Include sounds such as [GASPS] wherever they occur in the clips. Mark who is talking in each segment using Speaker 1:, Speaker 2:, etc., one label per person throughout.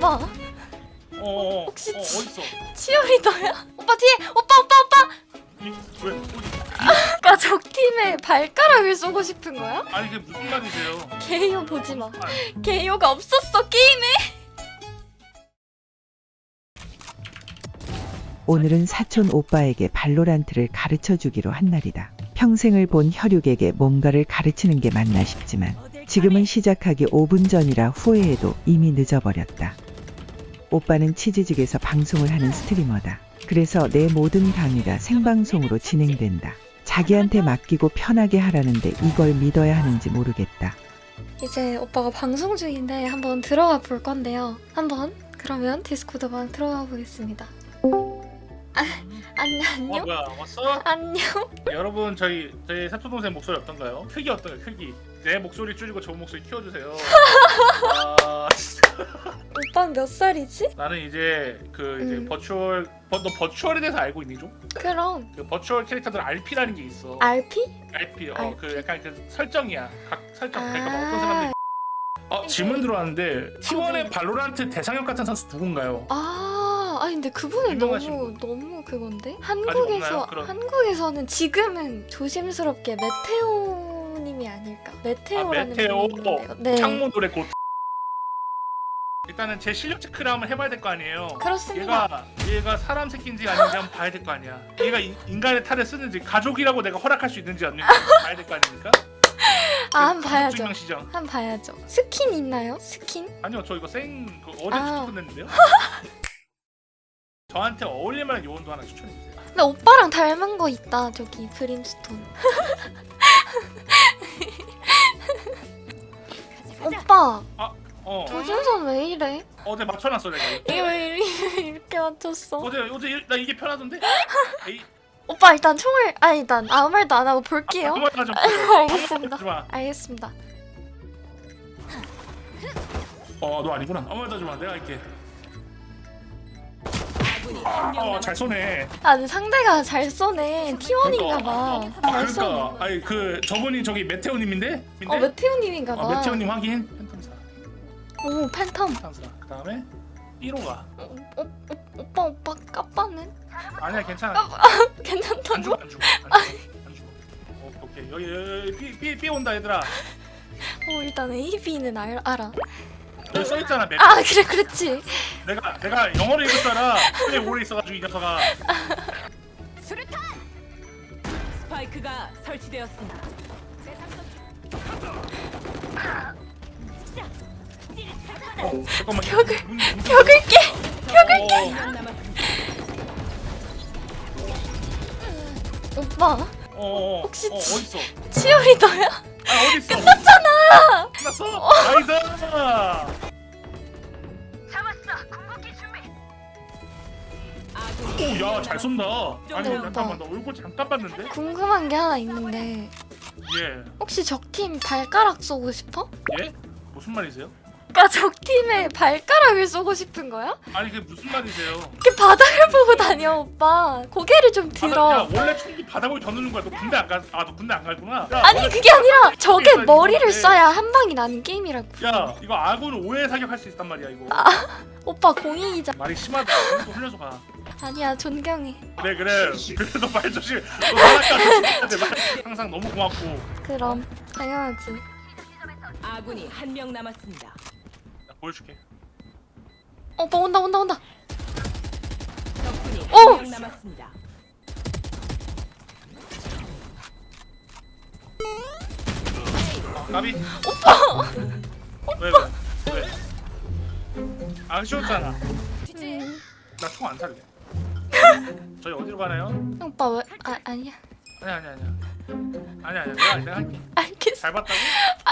Speaker 1: 오빠
Speaker 2: 어 어
Speaker 1: 혹시
Speaker 2: 어, 어딨어?
Speaker 1: 치어리더야? 오빠 뒤에 오빠 오빠 오빠
Speaker 2: 이, 왜 어디?
Speaker 1: 아까 적팀에 발가락을 쏘고 싶은 거야?
Speaker 2: 아니 그게 무슨 말이세요?
Speaker 1: 게이오 보지 마
Speaker 2: 아,
Speaker 1: 게이오가 없었어 게임에
Speaker 3: 오늘은 사촌 오빠에게 발로란트를 가르쳐 주기로 한 날이다. 평생을 본 혈육에게 뭔가를 가르치는 게 맞나 싶지만 지금은 시작하기 5분 전이라 후회해도 이미 늦어버렸다. 오빠는 치즈직에서 방송을 하는 스트리머다. 그래서 내 모든 강의가 생방송으로 진행된다. 자기한테 맡기고 편하게 하라는데 이걸 믿어야 하는지 모르겠다.
Speaker 1: 이제 오빠가 방송 중인데 한번 들어가 볼 건데요 한번 그러면 디스코드방 들어가 보겠습니다 아, 안,
Speaker 2: 어
Speaker 1: 안녕?
Speaker 2: 뭐야 왔어?
Speaker 1: 안녕?
Speaker 2: 여러분 저희 저희 사촌 동생 목소리 어떤가요? 크기 어떤가요? 크기 내 목소리 줄이고 저 목소리 키워주세요. [LAUGHS] 아,
Speaker 1: 오빠는 몇 살이지?
Speaker 2: 나는 이제 그 이제
Speaker 1: 음.
Speaker 2: 버추얼 버, 너 버추얼에 대해서 알고 있니 좀?
Speaker 1: 그럼
Speaker 2: 그 버추얼 캐릭터들 RP라는 게 있어.
Speaker 1: RP?
Speaker 2: RP
Speaker 1: RP?
Speaker 2: 어그 약간 그 설정이야. 각 설정. 그러니까 막 어떤
Speaker 1: 아,
Speaker 2: 사람들이 어 질문 들어왔는데 T1의
Speaker 1: 네.
Speaker 2: 발로란트 대상역 같은 선수 누군가요?
Speaker 1: 아, 아니 근데 그분은
Speaker 2: 유명하신
Speaker 1: 너무 너무 그건데
Speaker 2: 없나요?
Speaker 1: 한국에서
Speaker 2: 그런-
Speaker 1: 한국에서는 지금은 조심스럽게 메테오 님이 아닐까 메테오라는
Speaker 2: 아, 메테오.
Speaker 1: 있는데요. 네
Speaker 2: 창문 노래 곧. [LAUGHS] 일단은 제 실력 체크를 한번 해봐야 될 거 아니에요.
Speaker 1: 그렇습니다
Speaker 2: 얘가 얘가 사람 새끼인지 아닌지 한번 봐야 될 거 아니야. 얘가 인, 인간의 탈을 쓰는지 가족이라고 내가 허락할 수 있는지 없는지 봐야 될 거 아닙니까?
Speaker 1: 아 한 번 봐야죠
Speaker 2: 증명 시정.
Speaker 1: 한번 봐야죠 스킨 있나요 스킨
Speaker 2: 아니요 저 이거 생 그, 어제
Speaker 1: 아.
Speaker 2: 추천했는데요. [LAUGHS] 저한테 어울릴 만한 요원도 하나 추천해 주세요.
Speaker 1: 근데 오빠랑 닮은 거 있다 저기 브림스톤 [LAUGHS] 오빠
Speaker 2: 어
Speaker 1: 조준선 왜 이래
Speaker 2: 어제 맞춰놨어 내가.
Speaker 1: 이거 왜 이렇게, 이렇게 맞췄어
Speaker 2: 어제 어제 일- 나 이게 편하던데. [LAUGHS] 에이,
Speaker 1: 오빠 일단 총을 아 일단 아무 말도 안 하고 볼게요
Speaker 2: 마. [LAUGHS]
Speaker 1: 알겠습니다
Speaker 2: 하지 마.
Speaker 1: 알겠습니다
Speaker 2: 어너 아니구나. 아무 말도 하지 마. 내가 할게. 어잘 쏘네.
Speaker 1: 아 근데 상대가 잘 쏘네 T1인가 봐아잘 쏘네
Speaker 2: 그러니까 아니 그 저분이 저기 메테오님인데.
Speaker 1: 어 메테오님인가
Speaker 2: 아,
Speaker 1: 봐
Speaker 2: 메테오님 확인. 팬텀사.
Speaker 1: 오 팬텀
Speaker 2: 팬텀사. 그다음에 1호가.
Speaker 1: 어, 어, 어, 오빠 오빠 까빠는
Speaker 2: 아니야 괜찮아. [LAUGHS]
Speaker 1: 괜찮다고?
Speaker 2: 안 죽어 안 죽어 안 죽어 안 죽어. 어, 오케이 여기 여기 B 온다 얘들아.
Speaker 1: 어 일단 A, B는 알, 알아
Speaker 2: 여기 써 있잖아 맵.
Speaker 1: 아 그래 그렇지
Speaker 2: 내가 내가 줄 알아. 손에 오래 있어가지고 이 녀석아.
Speaker 4: 수류탄! 스파이크가 설치되었습니다.
Speaker 2: 어, 잠깐만.
Speaker 1: 벽을- 벽을 깨
Speaker 2: 벽을 깨.
Speaker 4: 한명 남았습니다.
Speaker 1: 오빠
Speaker 2: 어, 어,
Speaker 1: 혹시
Speaker 2: 어, 어디 있어?
Speaker 1: 치어리더야?
Speaker 2: 아 어디 있어? 끝났잖아. 끝났어. 나이스.
Speaker 4: 아군이
Speaker 2: 오, 야, 잘 쏜다. 아니,
Speaker 1: 좀
Speaker 2: 잠깐만, 나 얼굴 잠깐 봤는데?
Speaker 1: 궁금한 게 하나 있는데
Speaker 2: 예,
Speaker 1: 혹시 적팀 발가락 쏘고 싶어?
Speaker 2: 예? 무슨 말이세요?
Speaker 1: 그러니까 적팀에 발가락을 쏘고 싶은 거야?
Speaker 2: 아니, 그게 무슨 말이세요?
Speaker 1: 이렇게 바닥을 보고 다녀 오빠 고개를 좀
Speaker 2: 바닥,
Speaker 1: 들어
Speaker 2: 야, 원래 총기 바닥을 겨누는 거야. 너 군대 안 가? 아, 너 군대 안 갔구나. 야,
Speaker 1: 아니
Speaker 2: 원래
Speaker 1: 그게 아니라 적의
Speaker 2: 있어야지,
Speaker 1: 머리를. 쏴야 한 방이 나는 게임이라고
Speaker 2: 야, 이거 아군 오해 사격할 수 있단 말이야, 이거.
Speaker 1: 오빠 공익이자
Speaker 2: 말이 심하다. 오늘도 흘려서 가.
Speaker 1: 아니야 존경해
Speaker 2: 그래, 그래. 그래도 말 조심. 너 나락가 조심해야 돼. 말. 항상 너무 고맙고.
Speaker 1: 그럼 당연하지
Speaker 4: 아군이 한 명 남았습니다.
Speaker 2: 나 보여줄게.
Speaker 1: 오빠 온다 온다 온다
Speaker 4: 적군이
Speaker 1: 오!
Speaker 4: 한명 남았습니다.
Speaker 2: 나비. 오빠. 왜, 왜? 왜? 안 쉬웠잖아.
Speaker 1: 음.
Speaker 2: 나총 안 살래. [LAUGHS] 저희 어디로 가나요?
Speaker 1: 오빠 왜 아, 아니야
Speaker 2: 아니 아니 아니야. 아니 아니야. 내가 내가 할게.
Speaker 1: 알겠어
Speaker 2: 잘 봤다고?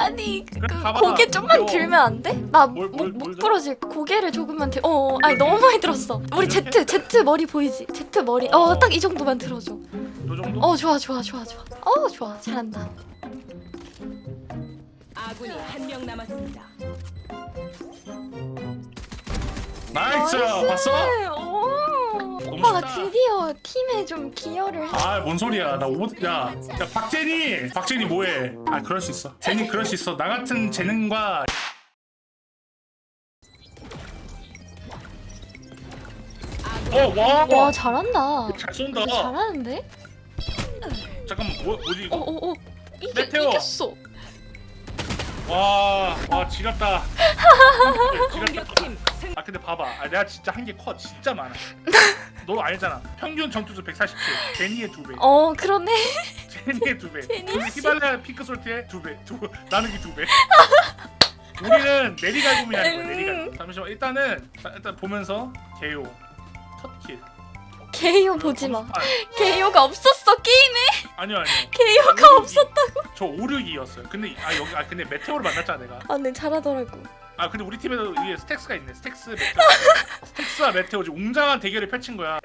Speaker 1: 아니 그
Speaker 2: 그래, 가봐.
Speaker 1: 고개 좀만
Speaker 2: 어.
Speaker 1: 들면 안 돼? 나
Speaker 2: 뭘,
Speaker 1: 목
Speaker 2: 들어?
Speaker 1: 부러질 고개를 조금만 들. 어, 어 아니 너무 많이 들었어. 우리
Speaker 2: 이렇게?
Speaker 1: Z Z 머리 보이지? Z 머리.
Speaker 2: 어.
Speaker 1: 어 딱 이 정도만 들어줘.
Speaker 2: 요 정도?
Speaker 1: 어 좋아 좋아 좋아 좋아. 어 좋아 잘한다.
Speaker 4: 아군이 한 명 남았습니다.
Speaker 2: 나이스. 봤어?
Speaker 1: 오. 오빠가. 드디어 팀에 좀 기여를 해.
Speaker 2: 아, 뭔 소리야. 나 오버 야. 야, 박제니. 박제니 뭐해? 아, 그럴 수 있어. 제니 그럴 수 있어. 나 같은 재능과 어와
Speaker 1: 와 잘한다.
Speaker 2: 잘 쏜다
Speaker 1: 잘하는데?
Speaker 2: 잠깐만 뭐, 뭐지 이거
Speaker 1: 어어어
Speaker 2: 메테오.
Speaker 1: 이겼어.
Speaker 2: 와와 지렸다 [LAUGHS] 지렸다
Speaker 4: 공격팀 승.
Speaker 2: 아 근데 봐봐 아, 내가 진짜 한 게 커 진짜 많아 [LAUGHS] 너 알잖아. 평균 전투수 147 제니의 두 배.
Speaker 1: 어 그러네. [LAUGHS]
Speaker 2: 제니의 두 배.
Speaker 1: 제니 씨.
Speaker 2: 히발레아 핑크솔트의 두 배. 두 나누기 두 배. [LAUGHS] 우리는 내리갈굼이라는 거야
Speaker 1: 음.
Speaker 2: 내리갈굼 잠시만 일단은 자, 일단 보면서 개요. 첫킬.
Speaker 1: 게이오 보지 마. 게이오가 없었어 게임에.
Speaker 2: 아니요 아니요.
Speaker 1: 게이오가 없었다고.
Speaker 2: 저 5, 6이었어요. 근데 아 여기 아 근데 메테오를 만났잖아 내가.
Speaker 1: 아네 잘하더라고.
Speaker 2: 아 근데 우리 팀에도 위에 스택스가 있네. 스택스 메테오. 스택스 [LAUGHS] 와 메테오 지금 웅장한 대결을 펼친 거야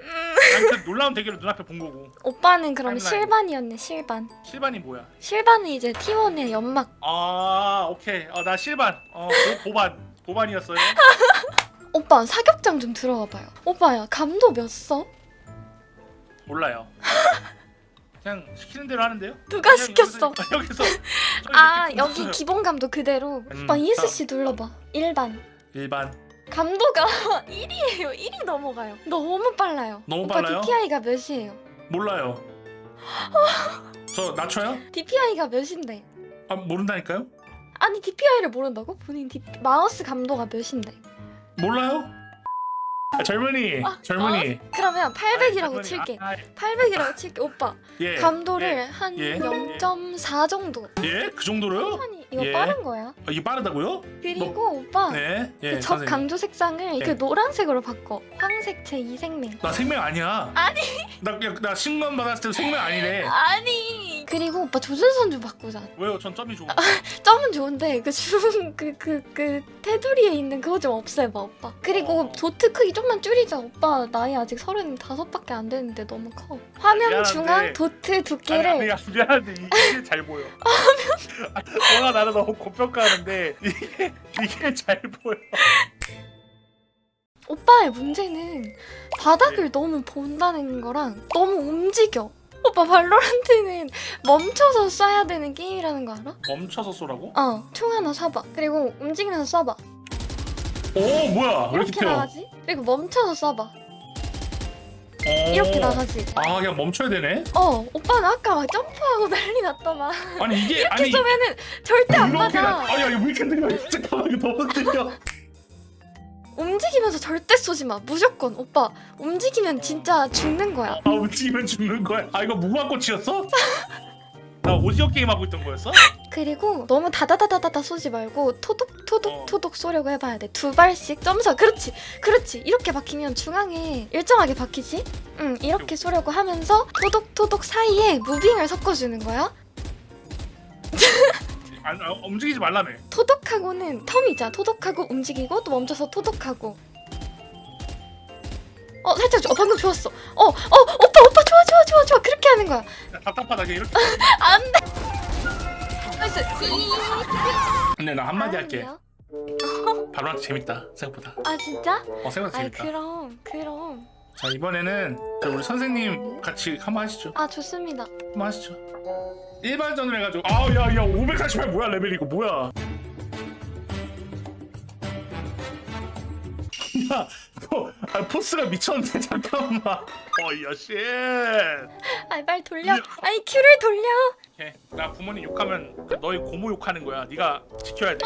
Speaker 2: 난그 놀라운 대결을 눈앞에 본 거고
Speaker 1: 오빠는 그럼
Speaker 2: 타임라인.
Speaker 1: 실반이었네 실반.
Speaker 2: 실반이 뭐야
Speaker 1: 실반은 이제 T1의 연막.
Speaker 2: 아 오케이 어, 나 실반 어 보, 보반 보반이었어요 [LAUGHS]
Speaker 1: 오빠 사격장 좀 들어가 봐요. 오빠야 감도 몇 써?
Speaker 2: 몰라요 [LAUGHS] 그냥 시키는 대로 하는데요
Speaker 1: 누가
Speaker 2: 그냥
Speaker 1: 시켰어?
Speaker 2: 여기서, [LAUGHS]
Speaker 1: 아 여기. 기본 감도 그대로.
Speaker 2: 음,
Speaker 1: 오빠 ESC 눌러봐. 일반.
Speaker 2: 일반
Speaker 1: 감도가 [LAUGHS] 1이에요. 1이 넘어가요. 너무 빨라요.
Speaker 2: 너무
Speaker 1: 오빠
Speaker 2: 빨라요?
Speaker 1: DPI가 몇이에요?
Speaker 2: 몰라요 [GASPS] 저 낮춰요?
Speaker 1: DPI가 몇인데?
Speaker 2: 아 모른다니까요?
Speaker 1: 아니 DPI를 모른다고? 본인 D... 마우스 감도가 몇인데?
Speaker 2: 몰라요? 아, 젊은이 젊은이
Speaker 1: 그러면 800이라고 칠게. 800이라고 칠게. 오빠 [LAUGHS]
Speaker 2: 예,
Speaker 1: 감도를
Speaker 2: 예.
Speaker 1: 한
Speaker 2: 예.
Speaker 1: 0.4 정도.
Speaker 2: 예? 그 정도로요?
Speaker 1: 아니 이거
Speaker 2: 예.
Speaker 1: 빠른 거야.
Speaker 2: 아, 이게 빠르다고요?
Speaker 1: 그리고 오빠
Speaker 2: 네. 예.
Speaker 1: 그 적
Speaker 2: 선생님.
Speaker 1: 강조 색상을 이렇게
Speaker 2: 예.
Speaker 1: 노란색으로 바꿔. 황색 제 2 생명.
Speaker 2: 나 생명 아니야.
Speaker 1: 아니.
Speaker 2: 나, 야, 나 신고만 받았을 때도 생명 아니래.
Speaker 1: 아니. 그리고 오빠 조준선 좀 바꾸자.
Speaker 2: 왜요? 전 점이 좋은.
Speaker 1: 점은 좋은데 그줌그그 그 테두리에 있는 그거 좀 없애봐 오빠. 그리고
Speaker 2: 어.
Speaker 1: 도트 크기 좀만 줄이자 오빠. 나이 아직 서른 다섯밖에 안 됐는데 너무 커. 화면
Speaker 2: 미안한데.
Speaker 1: 중앙 도트
Speaker 2: 아니,
Speaker 1: 두께를
Speaker 2: 아니, 야, 미안한데 이게 잘 보여. [LAUGHS] 너가 나를 너무 고평가하는데 이게 이게 잘 보여.
Speaker 1: 오빠의 문제는 바닥을
Speaker 2: 네.
Speaker 1: 너무 본다는 거랑 너무 움직여. 오빠 발로란트는 멈춰서 쏴야 되는 게임이라는 거 알아?
Speaker 2: 멈춰서 쏘라고?
Speaker 1: 어, 총 하나 쏴봐. 그리고 움직이면서 쏴봐.
Speaker 2: 오 뭐야? 왜 이렇게
Speaker 1: 이렇게
Speaker 2: 튀어?
Speaker 1: 나가지? 그리고 멈춰서 쏴봐.
Speaker 2: 어.
Speaker 1: 이렇게 나가지.
Speaker 2: 아 그냥 멈춰야 되네.
Speaker 1: 어, 오빠는 아까 막 점프하고 난리 났더만.
Speaker 2: 아니 이게
Speaker 1: 이렇게
Speaker 2: 아니
Speaker 1: 쏘면은 절대 안
Speaker 2: 이렇게 나-
Speaker 1: 맞아.
Speaker 2: 아니 아니 왜 이렇게 느려? 잠깐만 이거 너무 느려.
Speaker 1: 움직이면서 절대 쏘지 마. 무조건 오빠 움직이면 진짜 죽는 거야.
Speaker 2: 아 움직이면 죽는 거야. 아 이거 무궁화꽃이었어? 나 오징어 게임 하고 있던 거였어?
Speaker 1: 그리고 너무 다다다다다다 쏘지 말고 토독 토독
Speaker 2: 어.
Speaker 1: 토독 쏘려고 해봐야 돼. 두 발씩 점사. 그렇지, 그렇지. 이렇게 박히면 중앙에 일정하게 박히지. 응, 이렇게 쏘려고 하면서 토독 토독 사이에 무빙을 섞어주는 거야. [LAUGHS]
Speaker 2: 아니 아, 움직이지 말라며.
Speaker 1: 토독하고는 텀이자. 토독하고 움직이고 또 멈춰서 토독하고. 어 살짝. 어, 방금 좋았어. 어, 어, 오빠, 오빠, 좋아, 좋아, 좋아, 좋아. 그렇게 하는 거야.
Speaker 2: 야, 답답하다 그냥 이렇게. [LAUGHS]
Speaker 1: 나이스.
Speaker 2: 근데 나 한마디 할게.
Speaker 1: 아니요.
Speaker 2: 바로한테 재밌다 생각보다.
Speaker 1: 아 진짜?
Speaker 2: 어 생각보다
Speaker 1: 아이
Speaker 2: 재밌다.
Speaker 1: 그럼, 그럼.
Speaker 2: 자 이번에는 저 우리 선생님 같이 한번 하시죠.
Speaker 1: 아 좋습니다.
Speaker 2: 한번 하시죠. 일반전을 해가지고 아야야 548 뭐야 레벨 이거 뭐야? 야, 너 아, 포스가 미쳤는데 잠깐만. 어이야 쉣.
Speaker 1: 아이 말 돌려.
Speaker 2: 야.
Speaker 1: 아이 큐를 돌려.
Speaker 2: 오케이. 나 부모님 욕하면 그 너희 고모 욕하는 거야. 네가 지켜야 돼.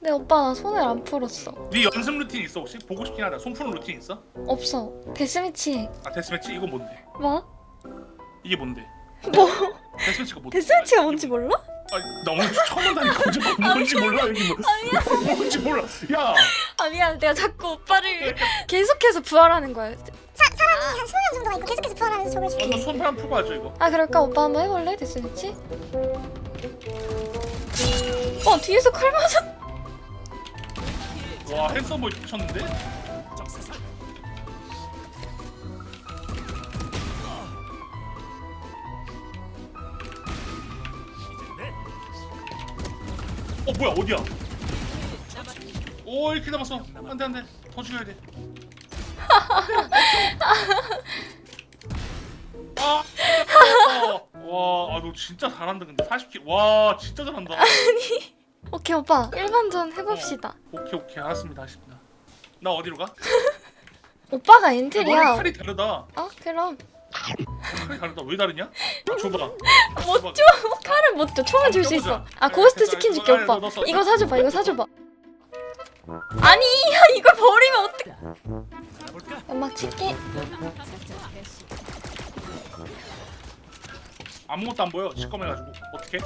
Speaker 1: 네 오빠 나 손을 안 풀었어.
Speaker 2: 네 연습 루틴 있어 혹시? 보고 싶긴 하다. 손 푸는 루틴 있어?
Speaker 1: 없어. 데스매치
Speaker 2: 아 데스매치 이거 뭔데?
Speaker 1: 뭐?
Speaker 2: 이게 뭔데?
Speaker 1: 뭐?
Speaker 2: 데스매치가 뭔데?
Speaker 1: 데스매치가 뭔지 몰라?
Speaker 2: 아, 나 오늘 처음 한다니까 어제 뭔지 몰라 여기 뭐 뭔지 몰라. 야,
Speaker 1: 아 미안. 내가 자꾸 오빠를 계속해서 부활하는 거야.
Speaker 5: 한 20명 정도가 있고 계속해서 부활하면서 적을 줄게.
Speaker 2: 너손 한번 풀고 하죠 이거.
Speaker 1: 아 그럴까 오빠 한번 해볼래 데스매치? 어 뒤에서 칼 맞았.
Speaker 2: 와 핸섬 보이 미쳤는데? 어 뭐야 어디야? 오 이렇게 남았어 안돼 안돼 더 죽여야 돼. [LAUGHS] 아, 와너 진짜 잘한다 근데 40킬 와 진짜 잘한다.
Speaker 1: 오케이 오빠 일반전 해봅시다.
Speaker 2: 오케이 오케이 알았습니다 알겠습니다. 나 어디로 가? [LAUGHS]
Speaker 1: 오빠가
Speaker 2: 머리
Speaker 1: 엔트리야.
Speaker 2: 칼이 다르다.
Speaker 1: 어 그럼
Speaker 2: 칼이 다르다. 왜 다르냐? 아, 줘봐. [LAUGHS]
Speaker 1: 못 줘. 칼은 못 줘. 총은 줄 수 있어. 아 고스트 스킨 줄게 오빠. 이거 사줘봐. 이거 사줘봐. 아니 야 이걸 버리면 어떡? 연막 칠게.
Speaker 2: 아무것도 안 보여. 시꺼매가지고 어떻게?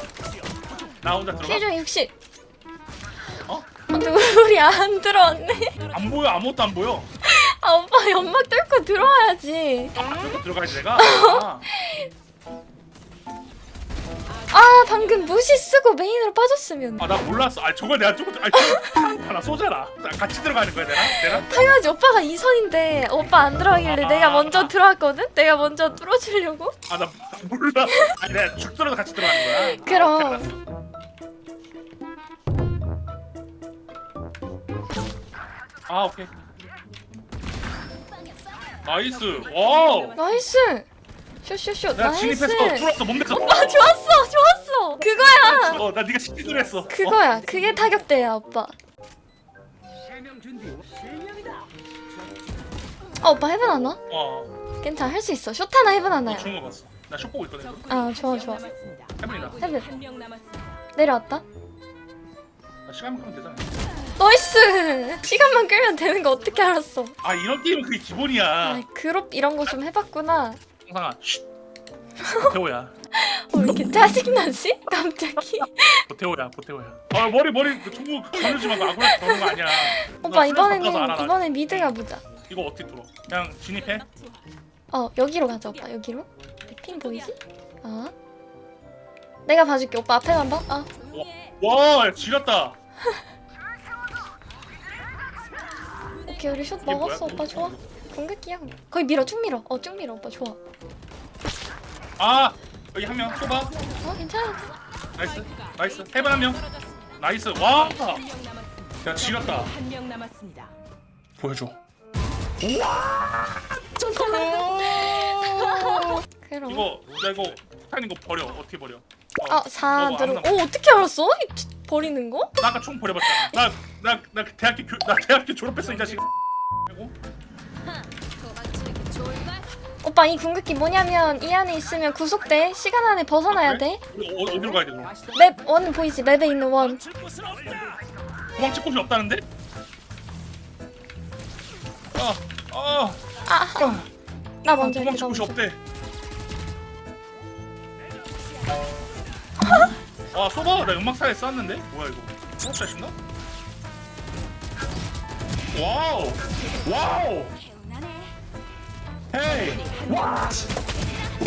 Speaker 2: 나 혼자 들어가.
Speaker 1: 실중 60.
Speaker 2: 어?
Speaker 1: 우리 안 들어왔네.
Speaker 2: 안 보여. 아무것도 안 보여.
Speaker 1: 아 오빠 연막 뚫고 들어와야지.
Speaker 2: 아, 뚫고 들어가야지 내가. 아, [LAUGHS]
Speaker 1: 아 방금 무시 쓰고 메인으로 빠졌으면.
Speaker 2: 아, 나 몰랐어. 아 저걸 내가 뚫고 아, 저- 나 쏘잖아. 나 같이 들어가는 거야 내가. 내가.
Speaker 1: 당연하지 오빠가 2선인데 오빠 안 들어가길래
Speaker 2: 아.
Speaker 1: 내가 먼저 들어왔거든? 내가 먼저 뚫어주려고?
Speaker 2: 아 나 몰라. 아 내가 죽 들어서 같이 들어가는 거야.
Speaker 1: 그럼.
Speaker 2: 아, 오케이, 알았어. 아 오케이. 나이스. 와우.
Speaker 1: 나이스! 슛슛슛 나이스!
Speaker 2: 진입했어. 뚫었어. 몸 냈어.
Speaker 1: 오빠 좋았어 좋았어! 그거야!
Speaker 2: 어, 나 네가 시키기로 했어.
Speaker 1: 그거야 그게 타격대야 오빠 어 오빠 해븐 하나?
Speaker 2: 어. 어.
Speaker 1: 괜찮아 할 수 있어 슛 하나 해븐 하나야
Speaker 2: 죽은 거 봤어. 나쇼 보고 있거든.
Speaker 1: 아 좋아 좋아.
Speaker 4: 아군이
Speaker 1: 해븐.
Speaker 4: 한명 남았습니다.
Speaker 1: 내려왔다
Speaker 2: 나 시간만 끄면 되잖아.
Speaker 1: 나이스! 시간만 끌면 되는 거 어떻게 알았어
Speaker 2: 아 이런 게임은 그게 기본이야.
Speaker 1: 아 그룹 이런 거 좀 해봤구나
Speaker 2: 상상아. 쉿. 보태호야. [LAUGHS]
Speaker 1: 어, 왜 이렇게 짜증나지? 갑자기 [LAUGHS]
Speaker 2: 보태호야. 보태호야. 아 머리 머리 그 총구 가르지 마. 아구라 그런 거 아니야.
Speaker 1: 오빠 이번에는
Speaker 2: 나.
Speaker 1: 이번엔 미드 가보자
Speaker 2: 이거 어떻게 뚫어? 그냥 진입해?
Speaker 1: 어 여기로 가자 오빠 여기로 핑 보이지? 아 내가 봐줄게 오빠 앞에만 봐 아.
Speaker 2: 와, 야, 지렸다. [LAUGHS]
Speaker 1: 오케이 우리 슛
Speaker 2: 뭐야?
Speaker 1: 먹었어 오빠 좋아 공격기야 거의 밀어 쭉 밀어 어 쭉 밀어 오빠 좋아
Speaker 2: 아, 여기 한 명 쏘봐.
Speaker 1: 어 괜찮아
Speaker 2: 나이스, 나이스. 해븐 한 명. 나이스. 와,
Speaker 4: 한명 남았습니다.
Speaker 2: 야 지렸다.
Speaker 4: 한 명 남았습니다.
Speaker 2: 보여줘.
Speaker 1: 그럼 [LAUGHS]
Speaker 2: 이거 나 이거 폭탄 이거 버려. 어떻게 버려? 어,
Speaker 1: 아 4
Speaker 2: 어,
Speaker 1: 들어
Speaker 2: 아무나
Speaker 1: 오 어떻게 알았어? 이 치- 버리는 거?
Speaker 2: 나 아까 총 버려봤잖아. 나나나 나 대학교 교, 나 대학교 졸업했어 이 자식. 그리고
Speaker 1: 오빠 이 궁극기 뭐냐면 이 안에 있으면 구속돼 시간 안에 벗어나야
Speaker 2: 아? 우리 어, 어디로 가야 돼 그럼?
Speaker 1: 돼맵원 보이지 맵에 있는 원
Speaker 2: 도망칠 곳이 없다는데? 아, 아,
Speaker 1: 아, 나 먼저
Speaker 2: 도망칠
Speaker 1: 나
Speaker 2: 곳이 없대. 아, 쏘봐. 나 음악사에 쐈는데? 뭐야 이거? 신나? 와우! 와우! 헤이! 와!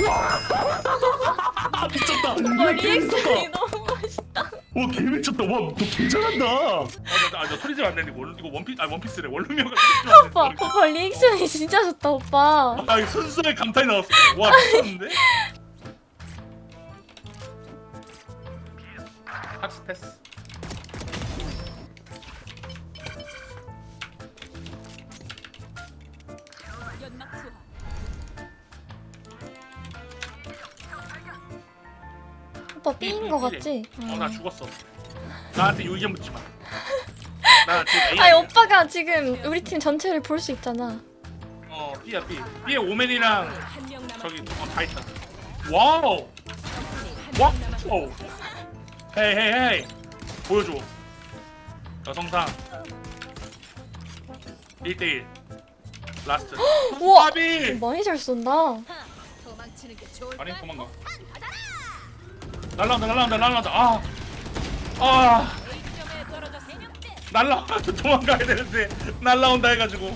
Speaker 2: 와! [LAUGHS] 미쳤다!
Speaker 1: 어, 리액션이 너무 멋있다
Speaker 2: 와, 개 미쳤다. 와, 너 개잘한다. 아, 나, 나, 나 소리 좀안 내는데 원, 이거 원피, 아 원피스래. 원룸이어가 [LAUGHS]
Speaker 1: 오빠 오빠 리액션이 진짜 좋다 오빠
Speaker 2: 아, 이거 순수의 감탄이 나왔어. 와, 미쳤는데? [LAUGHS] 패스.
Speaker 1: 오빠 삐인 거 같지?
Speaker 2: 어, 나 죽었어. 나한테 유의견 묻지 마. 나 지금 A.
Speaker 1: 아니 오빠가 지금 우리 팀 전체를 볼 수 있잖아
Speaker 2: 어, B야 B. B에 오맨이랑 저기. 어, 다 있다. 와우. 와. 오. 헤이 헤이 헤이. 보여줘. 여성상. 1대1 라스트. [GASPS]
Speaker 1: 우와
Speaker 2: 아비.
Speaker 1: 많이 잘 쏜다
Speaker 2: 아니 도망가. 날라온다 날라온다 날라온다. 아. 아. 날라와 도망가야 되는데 날라온다 해가지고.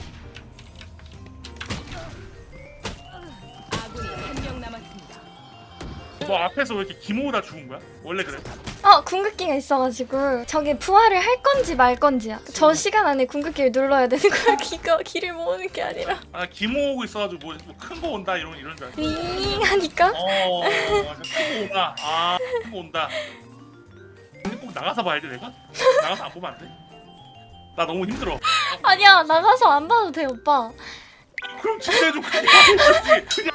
Speaker 4: 아군이 한 명 남았습니다.
Speaker 2: 너 앞에서 왜 이렇게 기모으다 죽은 거야? 원래 그래.
Speaker 1: 어 궁극기가 있어가지고 저게 부활을 할 건지 말 건지야 저 시간 안에 궁극기를 눌러야 되는 거야 [LAUGHS] 기가 길을 모으는 게 아니라
Speaker 2: 아 기모으고 있어가지고 뭐큰 거 온다 이런 이런 줄 알았어.
Speaker 1: 윙 하니까
Speaker 2: 어, 큰거 온다. 아, 큰거 온다. 근데 꼭 나가서 봐야 돼 내가? 나가서 안 보면 안 돼? 나 너무 힘들어.
Speaker 1: 아니야 나가서 안 봐도 돼 오빠
Speaker 2: 그럼 진짜 해줘 [LAUGHS] 그냥. 그냥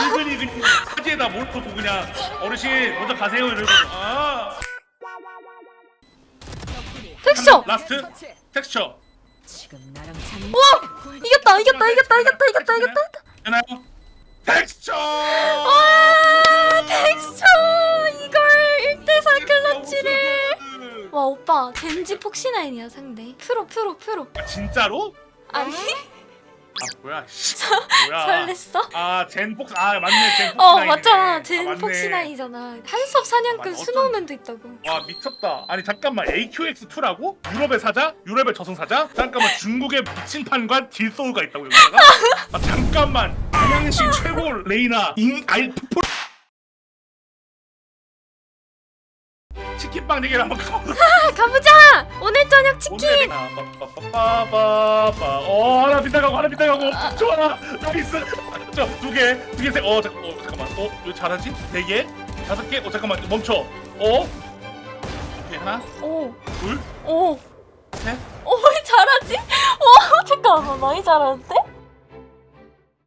Speaker 2: 은근히 그냥 사지에다 뭘 보고 그냥 어르신 먼저 가세요 이러고. 아.
Speaker 1: 텍스처!
Speaker 2: 라스트? 텍스처.
Speaker 4: 지금 나랑 장
Speaker 1: 이겼다 이겼다 이겼다 이겼다 이겼다 이겼다
Speaker 2: 되나요? 텍스처!
Speaker 1: 와 텍스처! 이걸 1대4 클러치를. 와 오빠 젠지 폭신아인이야 상대. 프로 프로 프로.
Speaker 2: 아, 진짜로?
Speaker 1: 아니
Speaker 2: 아 뭐야 [LAUGHS] 씨. 뭐야
Speaker 1: 설렜어?
Speaker 2: 아 젠폭 아 맞네 젠폭
Speaker 1: 어 맞잖아 젠
Speaker 2: 맞네.
Speaker 1: 폭신아이잖아 한섭 사냥꾼
Speaker 2: 맞아,
Speaker 1: 스노우맨도 있다고
Speaker 2: 와 미쳤다 아니 잠깐만 AQX2라고? 유럽의 사자? 유럽의 저승사자? 잠깐만 중국의 미친 판관 딜소울가 있다고 여기다가? 아 잠깐만 안양시 최고 레이나 인 아이 푸 치킨빵 얘기를 한번 가보자.
Speaker 1: 아, 가보자! 오늘 저녁 치킨!
Speaker 2: 오늘 아, 빠빠 빠 빠 빠 어 하나 빗나가고 하나 빗나가고. 좋아. 나이스. 저두개두 개세어 잠깐 어 잠깐만. 어 이거 잘하지? 네 개? 다섯 개어 잠깐만. 멈춰. 어? 오케이 하나
Speaker 1: 오.
Speaker 2: 둘
Speaker 1: 오.
Speaker 2: 셋.
Speaker 1: 오, 왜 잘하지? 오, [LAUGHS] 잠깐만, 많이 잘하는데?